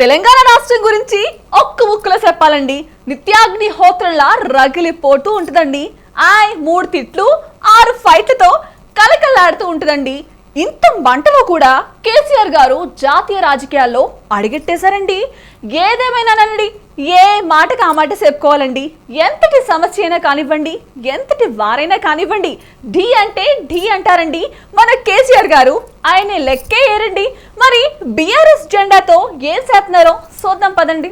తెలంగాణ రాష్ట్రం గురించి ఒక్క ముక్కలో చెప్పాలండి. నిత్యాగ్ని హోత్రంలా రగిలిపోతూ ఉంటుందండి. ఆయ్ మూడు తిట్లు ఆరు ఫైట్లతో కలకల్లాడుతూ ఉంటుందండి. ఇంత మంటలో కూడా కేసీఆర్ గారు జాతీయ రాజకీయాల్లో అడిగెట్టేశారండి. ఏదేమైనానండి ఏ మాటకు ఆ మాట చెప్పుకోవాలండి? ఎంతటి సమస్య అయినా కానివ్వండి ఎంతటి వారైనా కానివ్వండి ఢీ అంటే ఢీ అంటారండి. మన కేసీఆర్ గారు ఆయన లెక్కే ఏరండి. మరి బీఆర్ఎస్ జెండాతో ఏం చేస్తున్నారో చూద్దాం పదండి.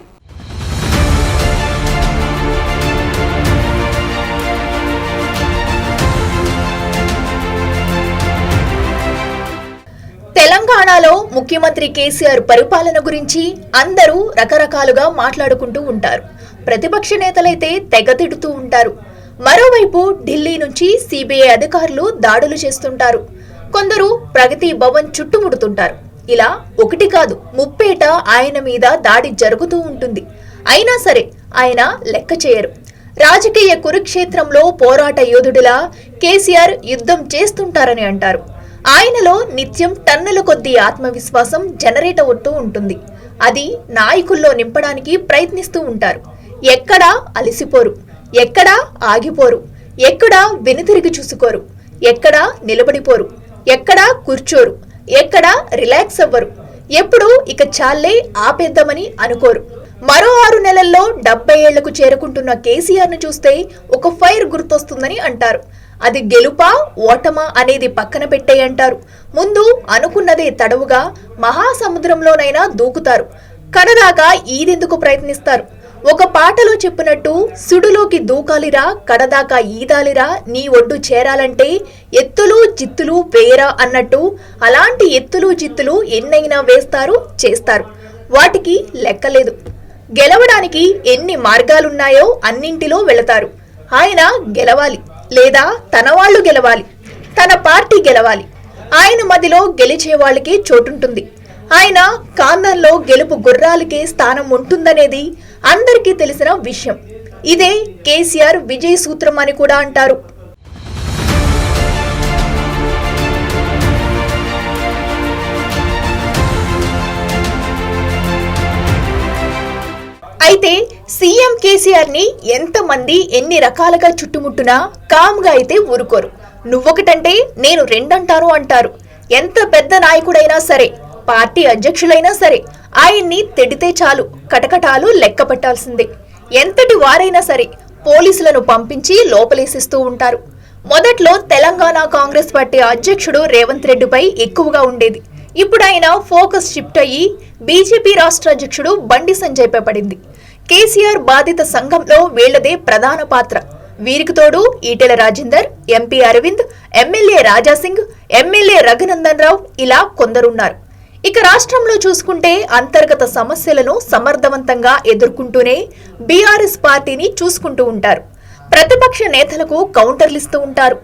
ముఖ్యమంత్రి కేసీఆర్ పరిపాలన గురించి అందరూ రకరకాలుగా మాట్లాడుకుంటూ ఉంటారు. ప్రతిపక్ష నేతలైతే తెగ తిడుతూ ఉంటారు. మరోవైపు ఢిల్లీ నుంచి సిబిఐ అధికారులు దాడులు చేస్తుంటారు. కొందరు ప్రగతి భవన్ చుట్టుముడుతుంటారు. ఇలా ఒకటి కాదు ముప్పేట ఆయన మీద దాడి జరుగుతూ ఉంటుంది. అయినా సరే ఆయన లెక్క చేయరు. రాజకీయ కురుక్షేత్రంలో పోరాట యోధుడిలా కేసీఆర్ యుద్ధం చేస్తుంటారని అంటారు. ఆయనలో నిత్యం టన్నుల కొద్దీ ఆత్మవిశ్వాసం జనరేట్ అవుతూ ఉంటుంది. అది నాయకుల్లో నింపడానికి ప్రయత్నిస్తూ ఉంటారు. ఎక్కడా అలసిపోరు. ఎక్కడా ఆగిపోరు. ఎక్కడా వెనుతిరిగి చూసుకోరు. ఎక్కడా నిలబడిపోరు. ఎక్కడా కూర్చోరు. ఎక్కడా రిలాక్స్ అవ్వరు. ఎప్పుడు ఇక చాలే ఆపేద్దామని అనుకోరు. మరో ఆరు నెలల్లో డెబ్బై ఏళ్ళకు చేరుకుంటున్న కేసీఆర్ను చూస్తే ఒక ఫైర్ గుర్తొస్తుందని అంటారు. అది గెలుపా ఓటమా అనేది పక్కన పెట్టేయంటారు ముందు అనుకున్నదే తడవుగా మహాసముద్రంలోనైనా దూకుతారు. కడదాకా ఈదెందుకు ప్రయత్నిస్తారు? ఒక పాటలో చెప్పినట్టు సుడులోకి దూకాలిరా కడదాకా ఈదాలిరా నీ ఒడ్డు చేరాలంటే ఎత్తులు జిత్తులు వేయరా అన్నట్టు అలాంటి ఎత్తులు జిత్తులు ఎన్నైనా వేస్తారు చేస్తారు. వాటికి లెక్కలేదు గెలవడానికి ఎన్ని మార్గాలున్నాయో అన్నింటిలో వెళతారు. ఆయన గెలవాలి. లేదా తన వాళ్ళు గెలవాలి తన పార్టీ గెలవాలి. ఆయన మదిలో గెలిచే వాళ్ళకి చోటుంటుంది. ఆయన కాందంలో గెలుపు గుర్రాలకే స్థానం ఉంటుందనేది అందరికీ తెలిసిన విషయం. ఇదే కేసీఆర్ విజయ సూత్రం అని కూడా అంటారు. అయితే సీఎం కేసీఆర్ని ఎంతమంది ఎన్ని రకాలుగా చుట్టుముట్టునా కామ్గా అయితే ఊరుకోరు. నువ్వొకటంటే నేను రెండంటాను అంటారు. ఎంత పెద్ద నాయకుడైనా సరే పార్టీ అధ్యక్షులైనా సరే ఆయన్ని తెడితే చాలు కటకటాలు లెక్క పెట్టాల్సిందే. ఎంతటి వారైనా సరే పోలీసులను పంపించి లోపలేసిస్తూ ఉంటారు. మొదట్లో తెలంగాణ కాంగ్రెస్ పార్టీ అధ్యక్షుడు రేవంత్ రెడ్డిపై ఎక్కువగా ఉండేది. ఇప్పుడు ఆయన ఫోకస్ షిఫ్ట్ అయ్యి బీజేపీ రాష్ట్ర అధ్యక్షుడు బండి సంజయ్పై పడింది. కేసీఆర్ బాధిత సంఘంలో వీళ్ళదే ప్రధాన పాత్ర. వీరికి తోడు Etela Rajender MP Arvind MLA Raja Singh MLA Raghunandan Rao ఇలా కొందరున్నారు. ఇక రాష్ట్రంలో చూసుకుంటే అంతర్గత సమస్యలను సమర్థవంతంగా ఎదుర్కొంటూనే బీఆర్ఎస్ పార్టీని చూసుకుంటూ ఉంటారు. ప్రతిపక్ష నేతలకు కౌంటర్లిస్తూ ఉంటారు.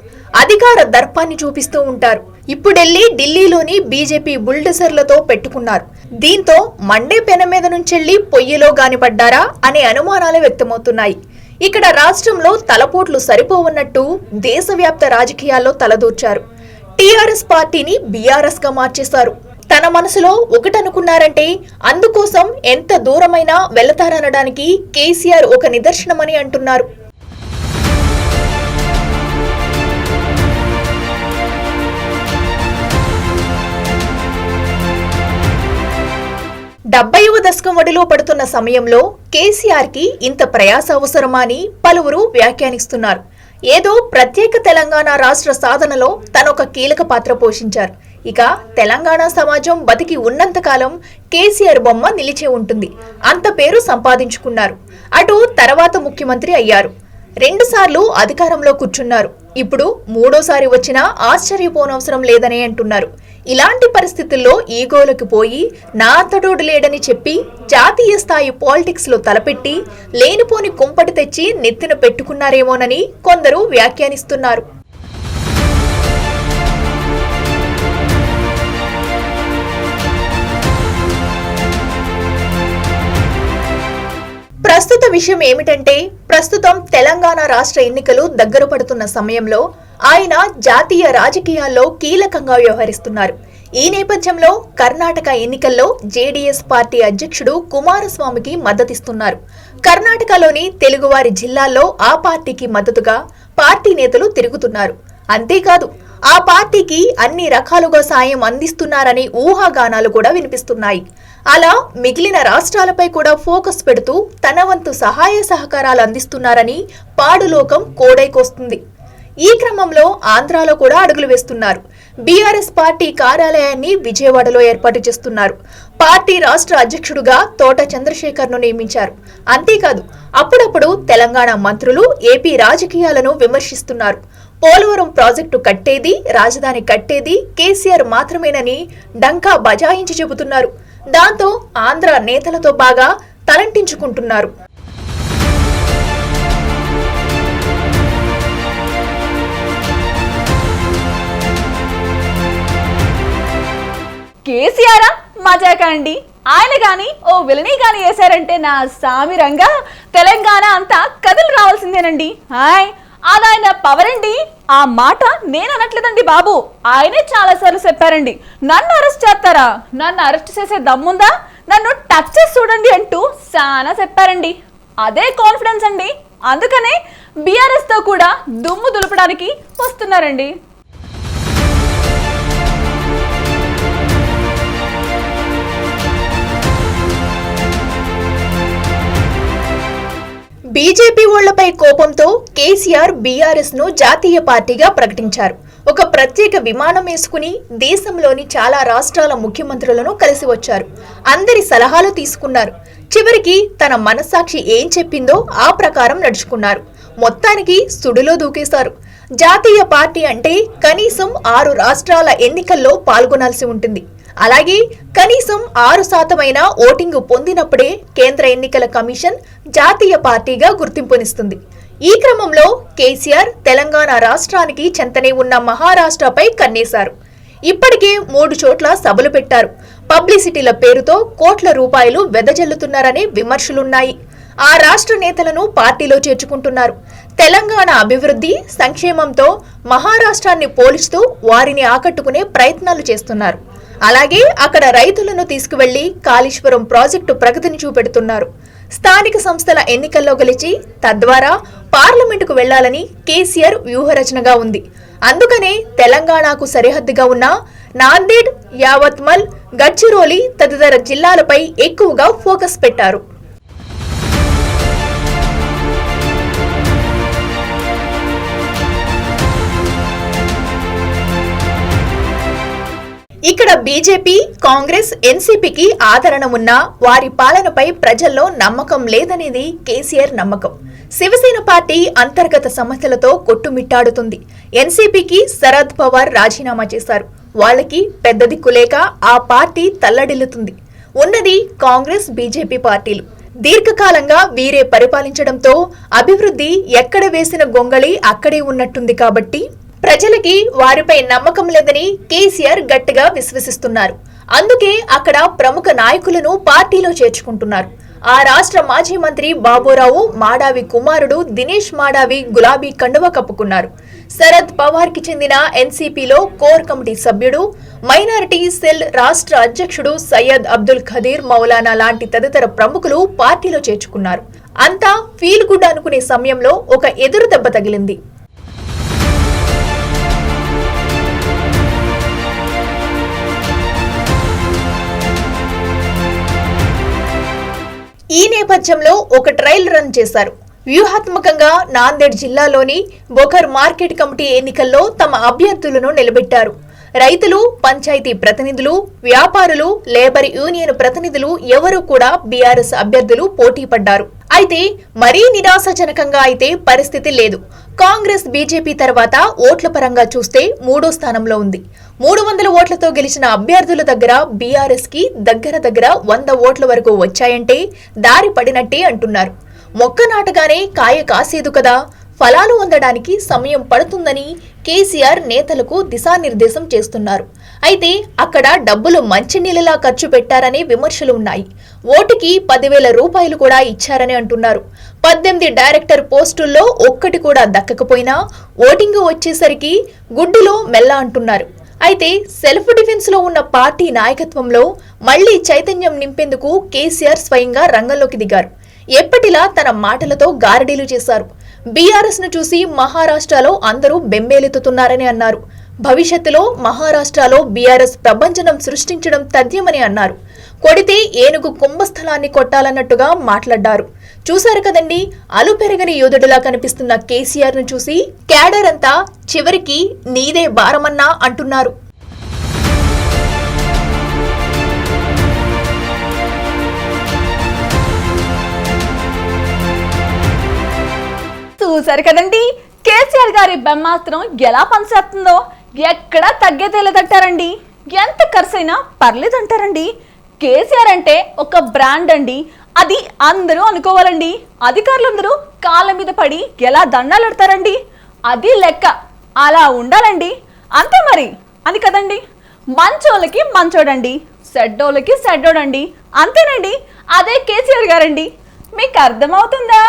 అధికార దర్పాన్ని చూపిస్తూ ఉంటారు. ఇప్పుడెళ్ళి ఢిల్లీలోని బీజేపీ బుల్డెసర్లతో పెట్టుకున్నారు. దీంతో మండే పెన మీద నుంచెళ్ళి పొయ్యిలో గానిపడ్డారా అనే అనుమానాలు వ్యక్తమవుతున్నాయి. ఇక్కడ రాష్ట్రంలో తలపోట్లు సరిపోవన్నట్టు దేశవ్యాప్త రాజకీయాల్లో తలదూర్చారు. టీఆర్ఎస్ పార్టీని బీఆర్ఎస్గా మార్చేశారు. తన మనసులో ఒకటనుకున్నారంటే అందుకోసం ఎంత దూరమైనా వెళతారనడానికి కేసీఆర్ ఒక నిదర్శనమని అంటున్నారు. డెబ్బైవ దశకం ఒడిలో పడుతున్న సమయంలో కేసీఆర్కి ఇంత ప్రయాస అవసరమా అని పలువురు వ్యాఖ్యానిస్తున్నారు. ఏదో ప్రత్యేక తెలంగాణ రాష్ట్ర సాధనలో తనొక కీలక పాత్ర పోషించారు. ఇక తెలంగాణ సమాజం బతికి ఉన్నంతకాలం కేసీఆర్ బొమ్మ నిలిచే ఉంటుంది. అంత పేరు సంపాదించుకున్నారు. అటు తర్వాత ముఖ్యమంత్రి అయ్యారు. రెండుసార్లు అధికారంలో కూర్చున్నారు. ఇప్పుడు మూడోసారి వచ్చినా ఆశ్చర్యపోనవసరం లేదనే అంటున్నారు. ఇలాంటి పరిస్థితుల్లో ఈగోలకు పోయి నా అంతటోడు లేడని చెప్పి జాతీయ స్థాయి పాలిటిక్స్లో తలపెట్టి లేనిపోని కుంపటి తెచ్చి నెత్తిన పెట్టుకున్నారేమోనని కొందరు వ్యాఖ్యానిస్తున్నారు. ప్రస్తుత విషయం ఏమిటంటే ప్రస్తుతం తెలంగాణ రాష్ట్ర ఎన్నికలు దగ్గర పడుతున్న సమయంలో ఆయన జాతీయ రాజకీయాల్లో కీలకంగా వ్యవహరిస్తున్నారు. ఈ నేపథ్యంలో కర్ణాటక ఎన్నికల్లో జేడీఎస్ పార్టీ అధ్యక్షుడు కుమారస్వామికి మద్దతిస్తున్నారు. కర్ణాటకలోని తెలుగువారి జిల్లాల్లో ఆ పార్టీకి మద్దతుగా పార్టీ నేతలు తిరుగుతున్నారు. అంతేకాదు ఆ పార్టీకి అన్ని రకాలుగా సాయం అందిస్తున్నారని ఊహాగానాలు కూడా వినిపిస్తున్నాయి. అలా మిగిలిన రాష్ట్రాలపై కూడా ఫోకస్ పెడుతూ తన వంతు సహాయ సహకారాలు అందిస్తున్నారని పాడులోకం కోడైకొస్తుంది. ఈ క్రమంలో ఆంధ్రాలో కూడా అడుగులు వేస్తున్నారు. బీఆర్ఎస్ పార్టీ కార్యాలయాన్ని విజయవాడలో ఏర్పాటు చేస్తున్నారు. పార్టీ రాష్ట్ర అధ్యక్షుడుగా తోట చంద్రశేఖర్ను నియమించారు. అంతేకాదు అప్పుడప్పుడు తెలంగాణ మంత్రులు ఏపీ రాజకీయాలను విమర్శిస్తున్నారు. పోలవరం ప్రాజెక్టు కట్టేది రాజధాని కట్టేది కేసీఆర్ మాత్రమేనని డంకా బజాయించి చెబుతున్నారు. దాంతో ఆంధ్ర నేతలతో బాగా తలంటించుకుంటున్నారు. కేసీఆర్? మజాక అండి. ఆయన గాని ఓ విలని గాని వేశారంటే నా సామిరంగా. తెలంగాణ అంతా కథలు రావాల్సిందేనండి. హాయ్. ఆయన పవర్ అండి ఆ మాట నేను అనట్లేదండి బాబు. ఆయనే చాలా సార్లు చెప్పారండి. నన్ను అరెస్ట్ చేస్తారా? నన్ను అరెస్ట్ చేసే దమ్ముందా? నన్ను టచ్ చేసి చూడండి అంటూ చాలా చెప్పారండి. అదే కాన్ఫిడెన్స్ అండి. అందుకనే బీఆర్ఎస్తో కూడా దుమ్ము దులపడానికి వస్తున్నారండి. బీజేపీ ఓళ్ళపై కోపంతో కేసీఆర్ బీఆర్ఎస్ను జాతీయ పార్టీగా ప్రకటించారు. ఒక ప్రత్యేక విమానం వేసుకుని దేశంలోని చాలా రాష్ట్రాల ముఖ్యమంత్రులను కలిసి వచ్చారు. అందరి సలహాలు తీసుకున్నారు. చివరికి తన మనస్సాక్షి ఏం చెప్పిందో ఆ ప్రకారం నడుచుకున్నారు. మొత్తానికి సుడిలో దూకేశారు. జాతీయ పార్టీ అంటే కనీసం ఆరు రాష్ట్రాల ఎన్నికల్లో పాల్గొనాల్సి ఉంటుంది. అలాగే కనీసం ఆరు శాతమైన ఓటింగ్ పొందినప్పుడే కేంద్ర ఎన్నికల కమిషన్ జాతీయ పార్టీగా గుర్తింపునిస్తుంది. ఈ క్రమంలో కేసీఆర్ తెలంగాణ రాష్ట్రానికి చెంతనే ఉన్న మహారాష్ట్రపై కన్నేశారు. ఇప్పటికే మూడు చోట్ల సభలు పెట్టారు. పబ్లిసిటీల పేరుతో కోట్ల రూపాయలు వెదజల్లుతున్నారనే విమర్శలున్నాయి. ఆ రాష్ట్ర నేతలను పార్టీలో చేర్చుకుంటున్నారు. తెలంగాణ అభివృద్ధి సంక్షేమంతో మహారాష్ట్రాన్ని పోల్చుతూ వారిని ఆకట్టుకునే ప్రయత్నాలు చేస్తున్నారు. అలాగే అక్కడ రైతులను తీసుకువెళ్ళి కాళేశ్వరం ప్రాజెక్టు ప్రగతిని చూపెడుతున్నారు. స్థానిక సంస్థల ఎన్నికల్లో గెలిచి తద్వారా పార్లమెంటుకు వెళ్ళాలని కేసీఆర్ వ్యూహరచనగా ఉంది. అందుకనే తెలంగాణకు సరిహద్దుగా ఉన్న నాందేడ్ యావత్మల్ గడ్చిరోలి తదితర జిల్లాలపై ఎక్కువగా ఫోకస్ పెట్టారు. ఇక్కడ బీజేపీ కాంగ్రెస్ ఎన్సీపీకి ఆదరణ ఉన్నా వారి పాలనపై ప్రజల్లో నమ్మకం లేదనేది కేసీఆర్ నమ్మకం. శివసేన పార్టీ అంతర్గత సమస్యలతో కొట్టుమిట్టాడుతుంది. ఎన్సీపీకి శరద్ పవార్ రాజీనామా చేశారు. వాళ్ళకి పెద్ద దిక్కు లేక ఆ పార్టీ తల్లడిల్లుతుంది. ఉన్నది కాంగ్రెస్ బీజేపీ పార్టీలు. దీర్ఘకాలంగా వీరే పరిపాలించడంతో అభివృద్ధి ఎక్కడ వేసిన గొంగళి అక్కడే ఉన్నట్టుంది కాబట్టి ప్రజలకి వారిపై నమ్మకం లేదని కేసీఆర్ గట్టిగా విశ్వసిస్తున్నారు. అందుకే అక్కడ ప్రముఖ నాయకులను పార్టీలో చేర్చుకుంటున్నారు. ఆ రాష్ట్ర మాజీ మంత్రి బాబురావు మాడావి కుమారుడు దినేష్ మాడావి గులాబీ కండువ కప్పుకున్నారు. శరద్ పవార్కి చెందిన ఎన్సీపీలో కోర్ కమిటీ సభ్యుడు మైనారిటీ సెల్ రాష్ట్ర అధ్యక్షుడు సయ్యద్ అబ్దుల్ ఖదీర్ మౌలానా లాంటి తదితర ప్రముఖులు పార్టీలో చేర్చుకున్నారు. అంతా ఫీల్ గుడ్ అనుకునే సమయంలో ఒక ఎదురు దెబ్బ తగిలింది. నేపథ్యంలో ఒక ట్రయల్ రన్ చేశారు. వ్యూహాత్మకంగా నాందేడ్ జిల్లాలోని బొకర్ మార్కెట్ కమిటీ ఎన్నికల్లో తమ అభ్యర్థులను నిలబెట్టారు. రైతులు పంచాయతీ ప్రతినిధులు వ్యాపారులు లేబర్ యూనియన్ ప్రతినిధులు ఎవరూ కూడా బీఆర్ఎస్ అభ్యర్థులు పోటీ పడ్డారు. అయితే మరీ నిరాశజనకంగా అయితే పరిస్థితి లేదు. కాంగ్రెస్ బీజేపీ తర్వాత ఓట్ల పరంగా చూస్తే మూడో స్థానంలో ఉంది. మూడు వందల ఓట్లతో గెలిచిన అభ్యర్థుల దగ్గర బీఆర్ఎస్కి దగ్గర దగ్గర వంద ఓట్ల వరకు వచ్చాయంటే దారి పడినట్టే అంటున్నారు. మొక్క నాటగానే కాయ కాసేదు కదా. ఫలాలు అందడానికి సమయం పడుతుందని కేసీఆర్ నేతలకు దిశానిర్దేశం చేస్తున్నారు. అయితే అక్కడ డబ్బులు మంచినీళ్ళలా ఖర్చు పెట్టారనే విమర్శలు ఉన్నాయి. ఓటుకి పదివేల రూపాయలు కూడా ఇచ్చారని అంటున్నారు. పద్దెనిమిది డైరెక్టర్ పోస్టుల్లో ఒక్కటి కూడా దక్కకపోయినా ఓటింగ్ వచ్చేసరికి గుడ్డులో మెల్ల అంటున్నారు. అయితే సెల్ఫ్ డిఫెన్స్లో ఉన్న పార్టీ నాయకత్వంలో మళ్ళీ చైతన్యం నింపేందుకు కేసీఆర్ స్వయంగా రంగంలోకి దిగారు. ఎప్పటిలా తన మాటలతో గారడీలు చేశారు. బీఆర్ఎస్ను చూసి మహారాష్ట్రలో అందరూ బెంబేలెత్తుతున్నారని అన్నారు. భవిష్యత్తులో మహారాష్ట్రలో బీఆర్ఎస్ ప్రభంజనం సృష్టించడం తథ్యమని అన్నారు. కొడితే ఏనుగు కుంభస్థలాన్ని కొట్టాలన్నట్టుగా మాట్లాడ్డారు చూశారు కదండి అలు పెరగని యోధుడిలా కనిపిస్తున్న కేసీఆర్ను చూసి క్యాడర్ అంతా చివరికి నీదే భారమన్నా అంటున్నారు. చూసారు కదండి. కేసీఆర్ గారి బ్రహ్మాస్త్రం ఎలా పనిచేస్తుందో ఎక్కడా తగ్గేదే లేదంటారండి. ఎంత ఖర్చైనా పర్లేదంటారండి. కేసీఆర్ అంటే ఒక బ్రాండ్ అండి. అది అందరూ అనుకోవాలండి. అధికారులందరూ కాళ్ళ మీద పడి ఎలా దండాలెడతారండి అది లెక్క. అలా ఉండాలండి. అంతే మరి. అది కదండి. మంచోళ్ళకి మంచోడండి. సెడ్డోళ్ళకి సెడ్డోడండి. అంతేనండి. అదే కేసీఆర్ గారండి. మీకు అర్థమవుతుందా?